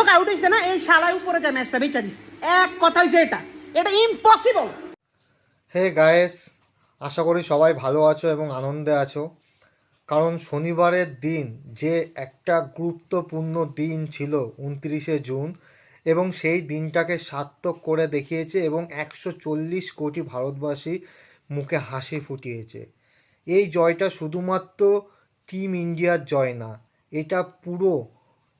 সুযোগ আউট হয়েছে না, এই শালায় উপরে যায় ম্যাচটা বেচা দিস এক কথা হয়েছে এটা। এটা ইম্পসিবল হে গায়েস আশা করি সবাই ভালো আছো এবং আনন্দে আছো। কারণ শনিবারের দিন যে একটা গুরুত্বপূর্ণ দিন ছিল উনত্রিশে জুন, এবং সেই দিনটাকে সার্থক করে দেখিয়েছে এবং একশো চল্লিশ কোটি ভারতবাসী মুখে হাসি ফুটিয়েছে। এই জয়টা শুধুমাত্র টিম ইন্ডিয়ার জয় না, এটা পুরো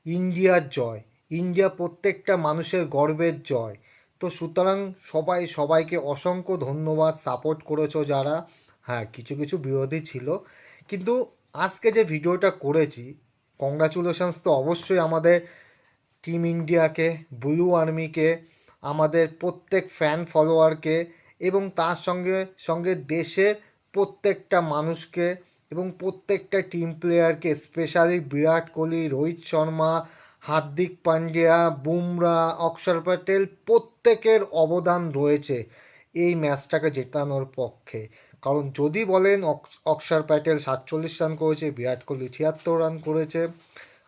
ইন্ডিয়ার জয়। ইন্ডিয়া প্রত্যেকটা মানুষের গর্বের জয়। তো সুতরাং সবাই, সবাইকে অসংখ্য ধন্যবাদ সাপোর্ট করেছ যারা। হ্যাঁ কিছু কিছু বিরোধী ছিল। কিন্তু আজকে যে ভিডিওটা করেছি কংগ্রাচুলেশনস তো অবশ্যই আমাদের টিম ইন্ডিয়াকে ব্লু আর্মিকে আমাদের প্রত্যেক ফ্যান ফলোয়ারকে এবং তার সঙ্গে সঙ্গে দেশের প্রত্যেকটা মানুষকে এবং প্রত্যেকটা টিম প্লেয়ারকে স্পেশালি বিরাট কোহলি, রোহিত শর্মা হার্দিক পান্ডিয়া, বুমরা, অক্ষর প্যাটেল প্রত্যেকের অবদান রয়েছে এই ম্যাচটাকে জেতানোর পক্ষে। কারণ যদি বলেন অক্ষর প্যাটেল সাতচল্লিশ রান করেছে, বিরাট কোহলি ছিয়াত্তর রান করেছে।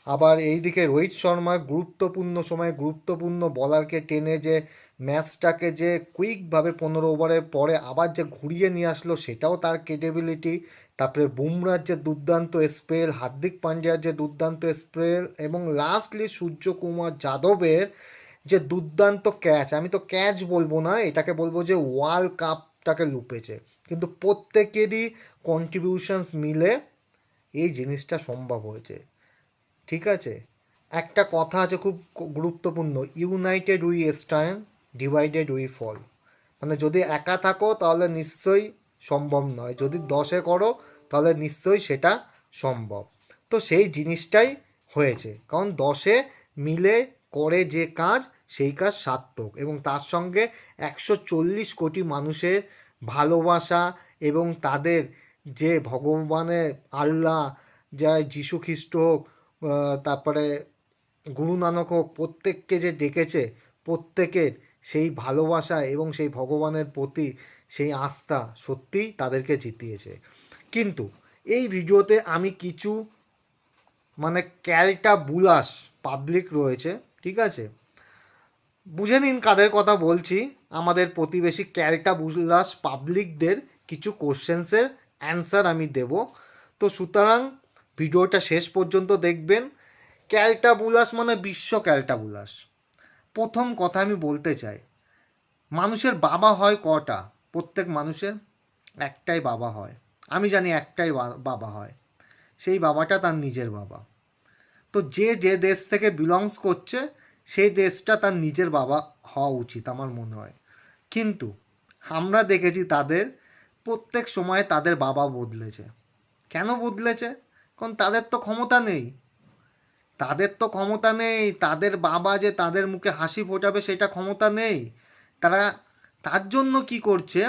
আবার এইদিকে রোহিত শর্মা গুরুত্বপূর্ণ সময় গুরুত্বপূর্ণ বলারকে টেনে যে ম্যাচটাকে যে কুইকভাবে পনেরো ওভারের পরে আবার যে ঘুরিয়ে নিয়ে আসলো, সেটাও তার ক্রেডিবিলিটি তারপরে বুমরার যে দুর্দান্ত স্পেল, হার্দিক পান্ডিয়ার যে দুর্দান্ত স্পেল, এবং লাস্টলি সূর্যকুমার যাদবের যে দুর্দান্ত ক্যাচ আমি তো ক্যাচ বলব না, এটাকে বলব যে ওয়ার্ল্ড কাপটাকে লুপেছে। কিন্তু প্রত্যেকেরই কন্ট্রিবিউশনস মিলে এই জিনিসটা সম্ভব হয়েছে। ঠিক আছে? একটা কথা আছে খুব গুরুত্বপূর্ণ united we stand divided we fall মানে যদি একা থাকো তাহলে নিশ্চয়ই সম্ভব নয়, যদি দশে করো তাহলে নিশ্চয়ই সেটা সম্ভব। তো সেই জিনিসটাই হয়েছে, কারণ দশে মিলে করে যে কাজ, সেই কাজ সার্থক এবং তার সঙ্গে একশো চল্লিশ কোটি মানুষের ভালোবাসা এবং তাদের যে ভগবানের আল্লাহ যা যিশু খ্রিস্ট হোক তারপরে গুরু নানক হোক প্রত্যেককে যে ডেকেছে, প্রত্যেকের সেই ভালোবাসা এবং সেই ভগবানের প্রতি সেই আস্থা সত্যিই তাদেরকে জিতিয়েছে। কিন্তু এই ভিডিওতে আমি কিছু মানে ক্যালটা বুলাস পাবলিক রয়েছে, ঠিক আছে? বুঝে নিন কাদের কথা বলছি। আমাদের প্রতিবেশী ক্যালটা বুলাস পাবলিকদের কিছু কোশ্চেন্সের অ্যান্সার আমি দেব। তো সুতরাং ভিডিওটা শেষ পর্যন্ত দেখবেন। ক্যালটা বুলাস মানে বিশ্ব ক্যালটা বুলাস প্রথম কথা আমি বলতে চাই, মানুষের বাবা হয় কটা? প্রত্যেক মানুষের একটাই বাবা হয়। আমি জানি একটাই বাবা হয়। সেই বাবাটা তার নিজের বাবা। তো যে যে দেশ থেকে বিলংস করছে, সেই দেশটা তার নিজের বাবা হওয়া উচিত আমার মনে হয়। কিন্তু আমরা দেখেছি তাদের প্রত্যেক সময় তাদের বাবা বদলেছে। কেন বদলেছে? কারণ তাদের তো ক্ষমতা নেই। তাদের তো ক্ষমতা নেই। তাদের বাবা যে তাদের মুখে হাসি ফোটাবে সেটা ক্ষমতা নেই। তারা তার জন্য কি করছে?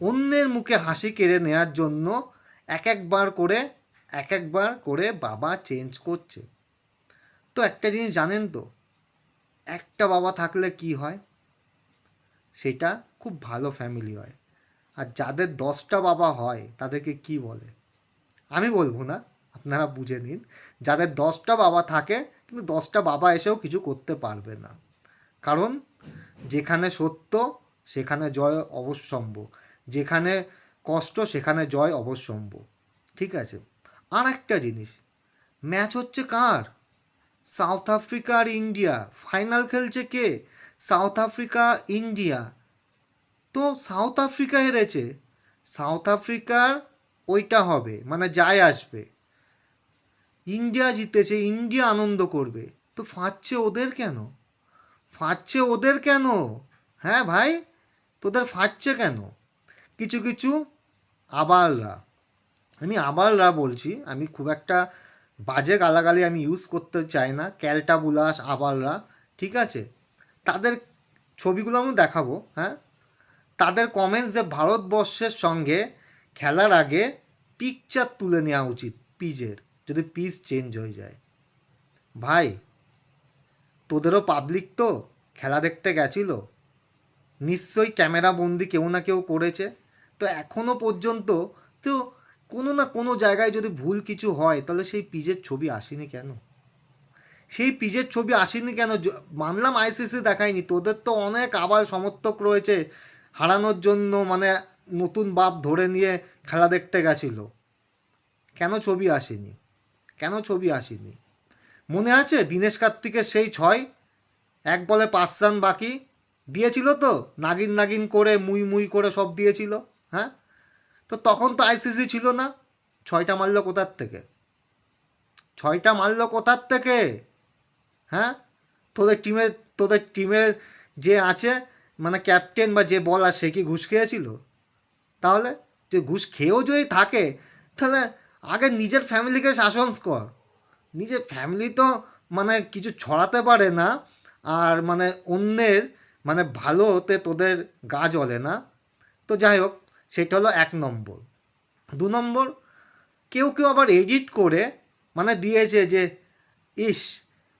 অন্যের মুখে হাসি কেড়ে নেওয়ার জন্য এক একবার করে, এক একবার করে বাবা চেঞ্জ করছে। তো একটা জিনিস জানেন তো, একটা বাবা থাকলে কি হয়? সেটা খুব ভালো ফ্যামিলি হয়। আর যাদের দশটা বাবা হয়, তাদেরকে কি বলে? আমি বলব না। আপনারা বুঝে নিন। যাদের দশটা বাবা থাকে, কিন্তু দশটা বাবা এসেও কিছু করতে পারবে না। কারণ, যেখানে সত্য, সেখানে জয় অবশ্যম্ভ। যেখানে কষ্ট, সেখানে জয় অবশ্যম্ভ। ঠিক আছে? আর একটা জিনিস। ম্যাচ হচ্ছে কার? সাউথ আফ্রিকা আর ইন্ডিয়া। ফাইনাল খেলছে কে? South Africa, India. তো সাউথ আফ্রিকা হেরেছে। সাউথ আফ্রিকার ওইটা হবে মানে যায় আসবে। ইন্ডিয়া জিতেছে, ইন্ডিয়া আনন্দ করবে। তো ফাঁচছে ওদের কেন? ফাঁচছে ওদের কেন? হ্যাঁ ভাই তোদের ফাঁচছে কেন? কিছু কিছু আবালরা, আমি আবালরা বলছি, আমি খুব একটা বাজে গালাগালি আমি ইউজ করতে চাই না, ক্যালটা বুলাস, আবালরা, ঠিক আছে? তাদের ছবিগুলো আমি দেখাবো হ্যাঁ? তাদের কমেন্টস যে ভারতবর্ষের সঙ্গে খেলার আগে পিকচার তুলে নেওয়া উচিত পিজের যদি পিস চেঞ্জ হয়ে যায়। ভাই, তোদেরও পাবলিক তো? খেলা দেখতে গেছিল? নিশ্চয়ই ক্যামেরা বন্দি কেউ না কেউ করেছে। তো এখনও পর্যন্ত তো কোনো না কোনো জায়গায় যদি ভুল কিছু হয়, তাহলে সেই পিজের ছবি আসেনি কেন? সেই পিজের ছবি আসেনি কেন? মানলাম আইসিসি দেখায়নি। তোদের তো অনেক আবার সমর্থক রয়েছে হারানোর জন্য মানে নতুন বাপ ধরে নিয়ে খেলা দেখতে গেছিল। কেন ছবি আসেনি? কেন ছবি আসেনি? মনে আছে দীনেশ কার্তিকের সেই ছয়? এক বলে পাঁচ রান বাকি। দিয়েছিল তো, নাগিন নাগিন করে, মুই মুই করে সব দিয়েছিল হ্যাঁ? তো তখন তো আইসিসি ছিল না। ছয়টা মারলো কোথার থেকে? ছয়টা মারলো কোথার থেকে? হ্যাঁ? তোদের টিমের তোদের টিমের যে আছে মানে ক্যাপ্টেন বা যে বলার সে কি ঘুষ খেয়েছিল? তাহলে, যে ঘুষ খেয়েও যদি থাকে, তাহলে আগে নিজের ফ্যামিলিকে শাসন কর। নিজের ফ্যামিলি তো মানে কিছু ছড়াতে পারে না, আর মানে অন্যের মানে ভালোতে তোদের গা জ্বলে না। তো যাই হোক, সেটা হলো এক নম্বর। দু নম্বর, কেউ কেউ আবার এডিট করে মানে দিয়েছে যে, ইস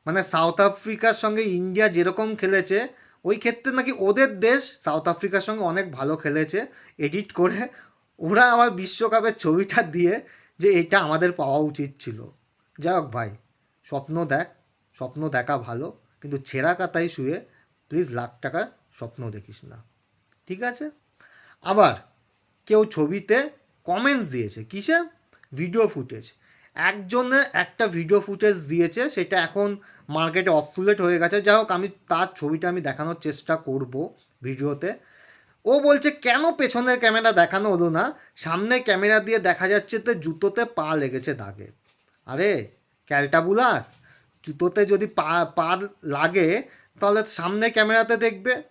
মানে সাউথ আফ্রিকার সঙ্গে ইন্ডিয়া যেরকম খেলেছে, ওই ক্ষেত্রে নাকি ওদের দেশ সাউথ আফ্রিকার সঙ্গে অনেক ভালো খেলেছে। এডিট করে ওরা আবার বিশ্বকাপের ছবিটা দিয়ে যে এটা আমাদের পাওয়া উচিত ছিল। যাই হোক ভাই, স্বপ্ন দেখ, স্বপ্ন দেখা ভালো, কিন্তু ছেঁড়া কাতায় শুয়ে প্লিজ লাখ টাকার স্বপ্ন দেখিস না। ঠিক আছে? আবার কেউ ছবিতে কমেন্টস দিয়েছে, কিসে? ভিডিও ফুটেজ একজনে একটা ভিডিও ফুটেজ দিয়েছে, সেটা এখন মার্কেটে অবসুলেট হয়ে গেছে। যাই হোক, আমি তার ছবিটা আমি দেখানোর চেষ্টা করব ভিডিওতে ও বলছে, কেন পেছনের ক্যামেরা দেখানো হলো না? সামনে ক্যামেরা দিয়ে দেখা যাচ্ছে তো জুতোতে পা লেগেছে দাগে। আরে, ক্যালটাবুলাস, জুতোতে যদি পা পা লাগে, তাহলে সামনে ক্যামেরাতে দেখবে।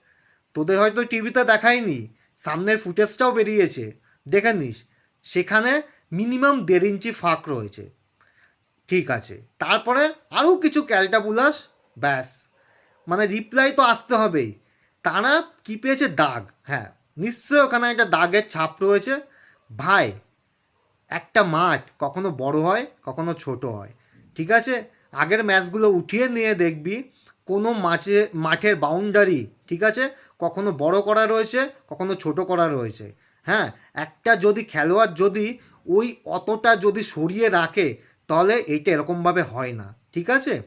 তোদের হয়তো টিভিতে দেখায়নি, সামনের ফুটেজটাও বেরিয়েছে। দেখে নিস, সেখানে মিনিমাম দেড় ইঞ্চি ফাঁক রয়েছে। ঠিক আছে, তারপরে আরও কিছু ক্যালটাবুলাস, ব্যাস। মানে রিপ্লাই তো আসতে হবেই। তারা কী পেয়েছে? দাগ। হ্যাঁ নিশ্চয়ই ওখানে একটা দাগের ছাপ রয়েছে। ভাই, একটা মাঠ কখনো বড় হয়, কখনো ছোট হয়। ঠিক আছে? আগের ম্যাচগুলো উঠিয়ে নিয়ে দেখবি, কোনো মাঠে মাঠের বাউন্ডারি ঠিক আছে? কখনো বড় করা রয়েছে, কখনো ছোট করা রয়েছে। হ্যাঁ একটা যদি খেলোয়াড় যদি ওই অতটা যদি সরিয়ে রাখে, তাহলে এইটা এরকমভাবে হয় না। ঠিক আছে?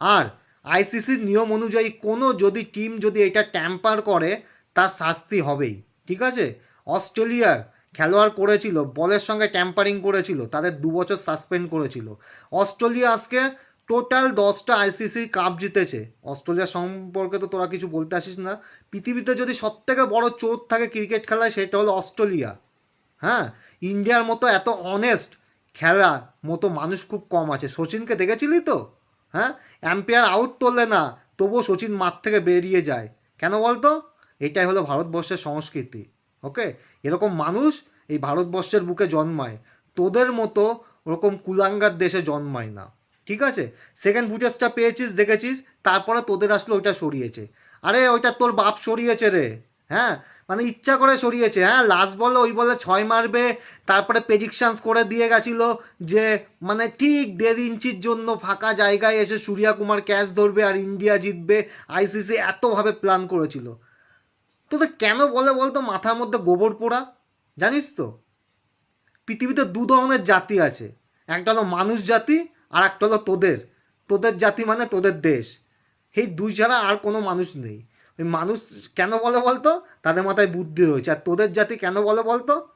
আর আইসিসির নিয়ম অনুযায়ী কোনো যদি টিম যদি এটা ট্যাম্পার করে, তার শাস্তি হবেই, ঠিক আছে? অস্ট্রেলিয়ার খেলোয়াড় করেছিল, বলের সঙ্গে ট্যাম্পারিং করেছিল, তাদের দু বছর সাসপেন্ড করেছিল। অস্ট্রেলিয়া আজকে টোটাল দশটা আইসিসি কাপ জিতেছে। অস্ট্রেলিয়া সম্পর্কে তো তোরা কিছু বলতে আসিস না। পৃথিবীতে যদি সবথেকে বড় চোট থাকে ক্রিকেট খেলায়, সেটা হলো অস্ট্রেলিয়া। হ্যাঁ? ইন্ডিয়ার মতো এত অনেস্ট খেলার মতো মানুষ খুব কম আছে। সচিনকে দেখেছিলি তো? হ্যাঁ? অ্যাম্পায়ার আউট করলে না, তবুও সচিন মাঠ থেকে বেরিয়ে যায়। কেন বলতো? এটাই হলো ভারতবর্ষের সংস্কৃতি ওকে এরকম মানুষ এই ভারতবর্ষের বুকে জন্মায়, তোদের মতো ওরকম কুলাঙ্গার দেশে জন্মায় না, ঠিক আছে? সেকেন্ড ফুটেজটা পেয়েছিস, দেখেছিস, তারপরে তোদের আসলে, ওইটা সরিয়েছে। আরে, ওইটা তোর বাপ সরিয়েছে রে। হ্যাঁ? মানে ইচ্ছা করে সরিয়েছে। হ্যাঁ লাস্ট বলে, ওই বলে ছয় মারবে, তারপরে প্রেডিকশানস করে দিয়ে গেছিল যে মানে ঠিক দেড় ইঞ্চির জন্য ফাঁকা জায়গায় এসে সূর্যা কুমার ক্যাচ ধরবে আর ইন্ডিয়া জিতবে। আইসিসি এতভাবে প্ল্যান করেছিল। তোদের কেন বলে বলতো? মাথার মধ্যে গোবর পোড়া, জানিস তো? পৃথিবীতে দু ধরনের জাতি আছে। একটা হলো মানুষ জাতি, আর একটা হলো তোদের। তোদের জাতি মানে তোদের দেশ। এই দুই ছাড়া আর কোনো মানুষ নেই। মানুষ কেন বলে বলতো? তাদের মাথায় বুদ্ধি রয়েছে। আর তোদের জাতি কেন বলে বলতো?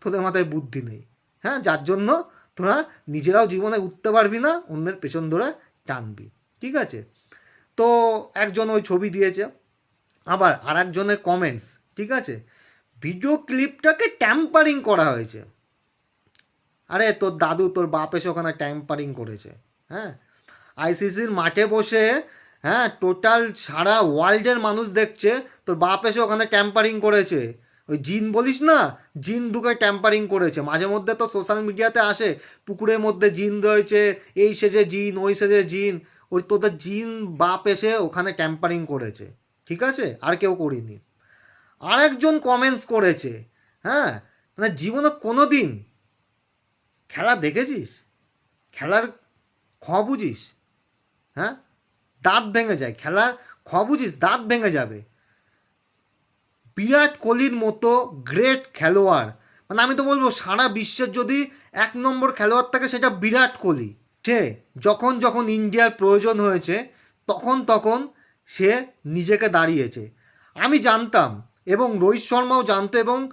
তোদের মাথায় বুদ্ধি নেই। হ্যাঁ যার জন্য তোরা নিজেরাও জীবনে উঠতে পারবি না, অন্যের পেছন ধরে টানবি। ঠিক আছে? তো একজন ওই ছবি দিয়েছে। আবার আর একজনের কমেন্টস ঠিক আছে? ভিডিও ক্লিপটাকে ট্যাম্পারিং করা হয়েছে। আরে, তোর দাদু, তোর বাপ এসে ওখানে ট্যাম্পারিং করেছে। হ্যাঁ? আইসিসির মাঠে বসে হ্যাঁ টোটাল সারা ওয়ার্ল্ডের মানুষ দেখছে। তোর বাপ এসে ওখানে ট্যাম্পারিং করেছে। ওই জিন বলিস না, জিন দুকে ট্যাম্পারিং করেছে। মাঝে মধ্যে তো সোশ্যাল মিডিয়াতে আসে, পুকুরের মধ্যে জিন রয়েছে, এই সেজে জিন, ওই সেজে জিন। ওই তোদের জিন বাপ এসে ওখানে ট্যাম্পারিং করেছে। ঠিক আছে? আর কেউ করিনি। আরেকজন কমেন্টস করেছে। হ্যাঁ? মানে জীবনে কোনো দিন খেলা দেখেছিস? খেলার খ বুঝিস? হ্যাঁ? দাঁত ভেঙে যায় খেলার খ বুঝিস দাঁত ভেঙে যাবে। বিরাট কোহলির মতো গ্রেট খেলোয়াড়। মানে আমি তো বলব, সারা বিশ্বের যদি এক নম্বর খেলোয়াড় থাকে, সেটা বিরাট কোহলি। সে যখন যখন ইন্ডিয়ার প্রয়োজন হয়েছে, তখন তখন সে নিজেকে দাঁড়িয়েছে। আমি জানতাম এবং রোহিত শর্মাও জানতো এবং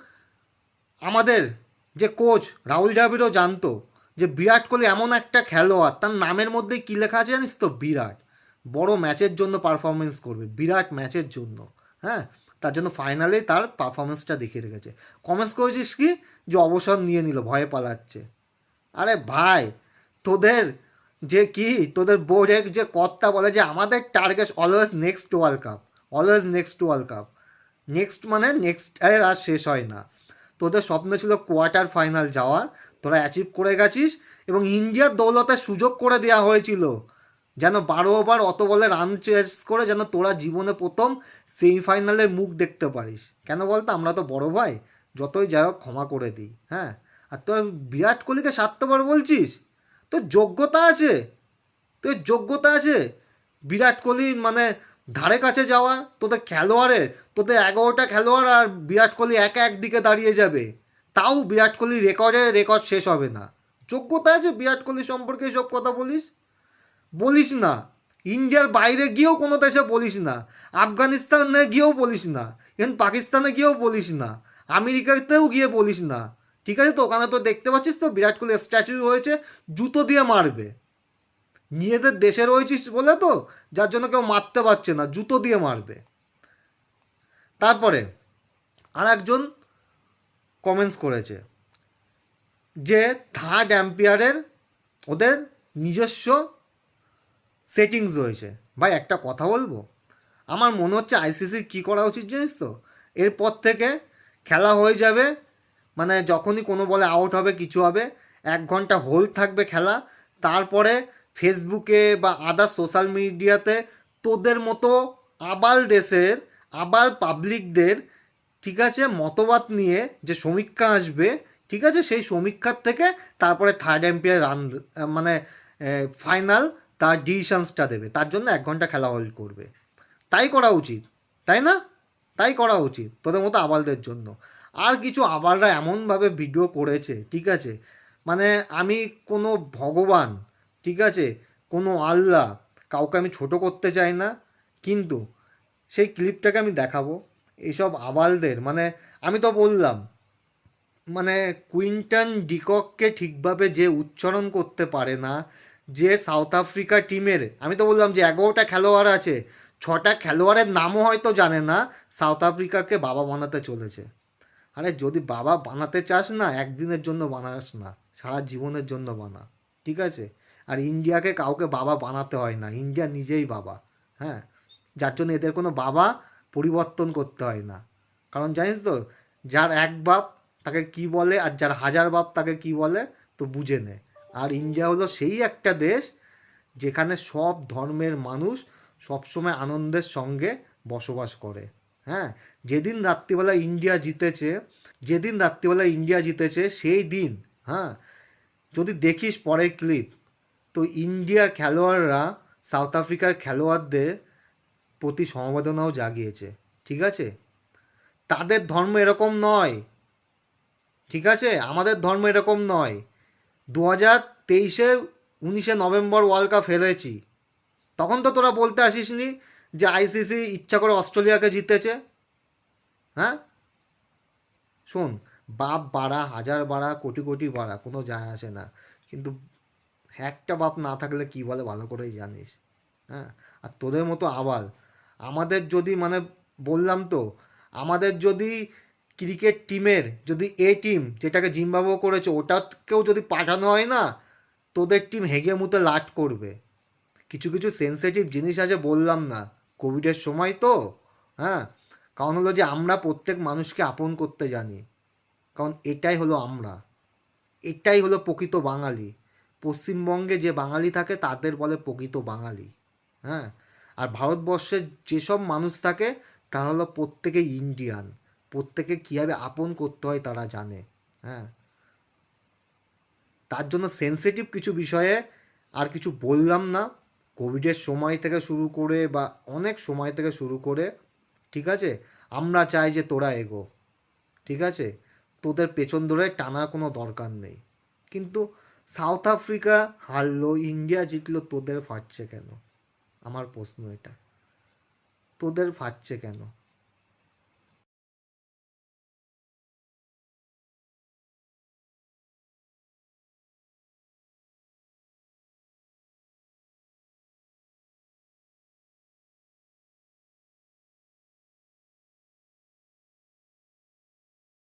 আমাদের যে কোচ রাহুল দ্রাবিড়ও জানতো যে বিরাট কোহলি এমন একটা খেলোয়াড়, তার নামের মধ্যে কী লেখা আছে জানিস তো? বিরাট। বড় ম্যাচের জন্য পারফরমেন্স করবে, বিরাট ম্যাচের জন্য হ্যাঁ? তার জন্য ফাইনালে তার পারফরমেন্সটা দেখিয়ে রেখেছে। কমেন্টস করেছিস কি? যে অবসর নিয়ে নিল, ভয়ে পালাচ্ছে। আরে ভাই, তোদের যে কি? তোদের বোর্ডে যে কর্তা বলে যে আমাদের target always next world cup always next world cup next মানে নেক্সট এর আর শেষ হয় না। তোদের স্বপ্ন ছিল কোয়ার্টার ফাইনাল যাওয়ার, তোরা অ্যাচিভ করে গেছিস এবং ইন্ডিয়ার দৌলতে সুযোগ করে দেওয়া হয়েছিল। যেন বারো ওভার অত বলে রান চেস করে যেন তোরা জীবনে প্রথম সেমিফাইনালে মুখ দেখতে পারিস। কেন বলতো? আমরা তো বড় ভাই, যতই যাই হোক ক্ষমা করে দিই হ্যাঁ? আর তোর বিরাট কোহলিকে সাতবার বলছিস? তোর যোগ্যতা আছে, তোর যোগ্যতা আছে। বিরাট কোহলি মানে ধারে কাছে যাওয়া, তোদের খেলোয়াড়ের, তোদের এগারোটা খেলোয়াড় আর বিরাট কোহলি একা একদিকে দাঁড়িয়ে যাবে। তাও বিরাট কোহলি রেকর্ডে রেকর্ড শেষ হবে না। যোগ্যতা আছে বিরাট কোহলি সম্পর্কে এসব কথা বলিস? বলিস না। ইন্ডিয়ার বাইরে গিয়েও কোনো দেশে বলিস না। আফগানিস্তানে গিয়েও বলিস না। এখন পাকিস্তানে গিয়েও বলিস না। আমেরিকাতেও গিয়ে বলিস না। ঠিক আছে তো? ওখানে তো দেখতে পাচ্ছিস তো? বিরাট কোহলি স্ট্যাচু হয়েছে, জুতো দিয়ে মারবে। নিজেদের দেশে রয়েছিস বলে তো? যার জন্য কেউ মারতে পারছে না, জুতো দিয়ে মারবে। তারপরে আর একজন কমেন্টস করেছে যে থার্ড অ্যাম্পিয়ারের ওদের নিজস্ব সেটিংস রয়েছে। ভাই, একটা কথা বলব? আমার মনে হচ্ছে আইসিসির কী করা উচিত জানিস তো? এরপর থেকে খেলা হয়ে যাবে মানে যখনই কোনো বলে আউট হবে, কিছু হবে, এক ঘণ্টা হোল্ড থাকবে খেলা, তারপরে ফেসবুকে বা আদার সোশ্যাল মিডিয়াতে তোদের মতো আবাল দেশের, আবাল পাবলিকদের ঠিক আছে, মতবাদ নিয়ে যে সমীক্ষা আসবে, ঠিক আছে, সেই সমীক্ষার থেকে তারপরে থার্ড এম্পিয়ার রান মানে ফাইনাল তার ডিসিশনসটা দেবে। তার জন্য এক ঘণ্টা খেলা হোল্ড করবে। তাই করা উচিত, তাই না? তাই করা উচিত তোদের মতো আবালদের জন্য। আর কিছু আবালরা এমনভাবে ভিডিও করেছে, ঠিক আছে? মানে আমি কোনো ভগবান, ঠিক আছে? কোনো আল্লাহ কাউকে আমি ছোট করতে চাই না। কিন্তু সেই ক্লিপটাকে আমি দেখাবো। এইসব আবালদের মানে আমি তো বললাম মানে কুইন্টন ডিকককে ঠিকভাবে যে উচ্চারণ করতে পারে না যে সাউথ আফ্রিকা টিমের, আমি তো বললাম যে এগারোটা খেলোয়াড় আছে, ছটা খেলোয়াড়ের নামও হয়তো জানে না সাউথ আফ্রিকাকে বাবা বানাতে চলেছে। আরে যদি বাবা বানাতে চাস না, একদিনের জন্য বানাস না, সারা জীবনের জন্য বানা, ঠিক আছে? আর ইন্ডিয়াকে কাউকে বাবা বানাতে হয় না, ইন্ডিয়া নিজেই বাবা হ্যাঁ? যার জন্য এদের কোনো বাবা পরিবর্তন করতে হয় না। কারণ জানিস তো, যার এক বাপ তাকে কি বলে আর যার হাজার বাপ তাকে কি বলে, তো বুঝে নে। আর ইন্ডিয়া হলো সেই একটা দেশ যেখানে সব ধর্মের মানুষ সবসময় আনন্দের সঙ্গে বসবাস করে। হ্যাঁ যেদিন রাত্রিবেলা ইন্ডিয়া জিতেছে, যেদিন রাত্রিবেলা ইন্ডিয়া জিতেছে, সেই দিন হ্যাঁ যদি দেখিস পরে ক্লিপ তো ইন্ডিয়ার খেলোয়াড়রা সাউথ আফ্রিকার খেলোয়াড়দের প্রতি সমবেদনাও জাগিয়েছে, ঠিক আছে? তাদের ধর্ম এরকম নয়, ঠিক আছে? আমাদের ধর্ম এরকম নয়। দু হাজার তেইশে উনিশে নভেম্বর ওয়ার্ল্ড কাপ হেরেছি তখন তো তোরা বলতে আসিস নি যে আইসিসি ইচ্ছা করে অস্ট্রেলিয়াকে জিতেছে। হ্যাঁ? শোন, বাপ বাড়া, হাজার বাড়া, কোটি কোটি বাড়া, কোনো যায় আসে না। কিন্তু একটা বাপ না থাকলে কি বলে ভালো করেই জানিস। হ্যাঁ? আর তোদের মতো আবার আমাদের যদি মানে বললাম তো, আমাদের যদি ক্রিকেট টিমের যদি এ টিম যেটাকে জিম্বাবু করেছে, ওটাকেও যদি পাঠানো হয় না, তোদের টিম হেগে মুতে লাট করবে। কিছু কিছু সেন্সিটিভ জিনিস আছে বললাম না। কোভিডের সময় তো হ্যাঁ? কারণ হলো যে আমরা প্রত্যেক মানুষকে আপন করতে জানি। কারণ এটাই হলো আমরা। এটাই হলো প্রকৃত বাঙালি। পশ্চিমবঙ্গে যে বাঙালি থাকে, তাদের বলে প্রকৃত বাঙালি। হ্যাঁ? আর ভারতবর্ষের যেসব মানুষ থাকে, তারা হলো প্রত্যেকেই ইন্ডিয়ান প্রত্যেকে কীভাবে আপন করতে হয় তারা জানে হ্যাঁ? তার জন্য সেন্সিটিভ কিছু বিষয়ে আর কিছু বললাম না। কোভিডের সময় থেকে শুরু করে বা অনেক সময় থেকে শুরু করে, ঠিক আছে? আমরা চাই যে তোরা এগো, ঠিক আছে? তোদের পেছন ধরে টানার কোনো দরকার নেই। কিন্তু সাউথ আফ্রিকা হারলো ইন্ডিয়া জিতলো, তোদের ফাটছে কেন? আমার প্রশ্ন এটা। তোদের ফাটছে কেন?